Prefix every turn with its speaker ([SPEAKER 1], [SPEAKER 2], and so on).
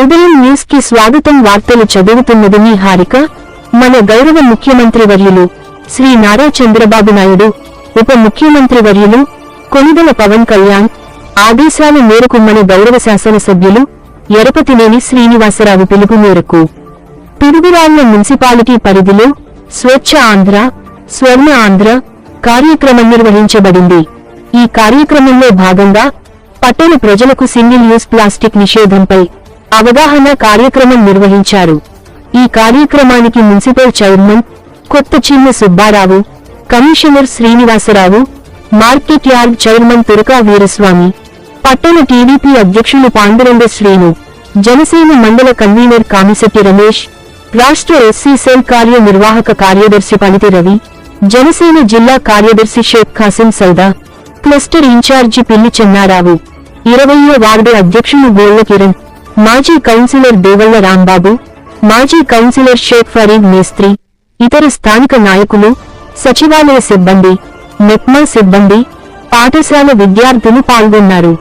[SPEAKER 1] ఉదయం న్యూస్కి స్వాగతం వార్తలు చదువుతున్నది మీ హారిక. మన గౌరవ ముఖ్యమంత్రి వర్యులు శ్రీ నారా చంద్రబాబు నాయుడు ఉప ముఖ్యమంత్రి వర్యులు కొనుగోల పవన్ కళ్యాణ్ ఆదేశాల మేరకు మన గౌరవ శాసనసభ్యులు ఎరపతినేని శ్రీనివాసరావు పిలుపు మేరకు. పిడుగురాళ్ళ మున్సిపాలిటీ పరిధిలో స్వచ్ఛ ఆంధ్ర స్వర్ణ ఆంధ్ర కార్యక్రమం నిర్వహించబడింది. ఈ కార్యక్రమంలో భాగంగా పట్టణ ప్రజలకు సింగిల్ యూస్ ప్లాస్టిక్ నిషేధంపై అవగాహన కార్యక్రమం నిర్వహించారు. ఈ కార్యక్రమానికి municipal chairman Kotha Chinna Subbarao commissioner Srinivasarao market yard chairman Turaka Veeraswamy పట్టణ టీడీపీ అధ్యక్షులు పాండురంగ శ్రీను జనసేన మండల కన్వీనర్ కామిశెట్టి రమేష్ రాష్ట్ర ఎస్సీ సెల్ కార్యనిర్వాహక కార్యదర్శి పనితి రవి జనసేన జిల్లా కార్యదర్శి షేక్ ఖాసిం సౌదా క్లస్టర్ ఇన్ఛార్జి పిల్లి చెన్నారావు ఇరవయో వార్డు అధ్యక్షులు గోళ్ళ కిరణ్ మాజీ కౌన్సిలర్ దేవల్ల రాంబాబు మాజీ కౌన్సిలర్ షేక్ ఫరీద్ మేస్త్రి ఇతర స్థానిక నాయకులు సచివాలయ సిబ్బంది మెప్మా సిబ్బంది పాఠశాల విద్యార్థులు పాల్గొన్నారు.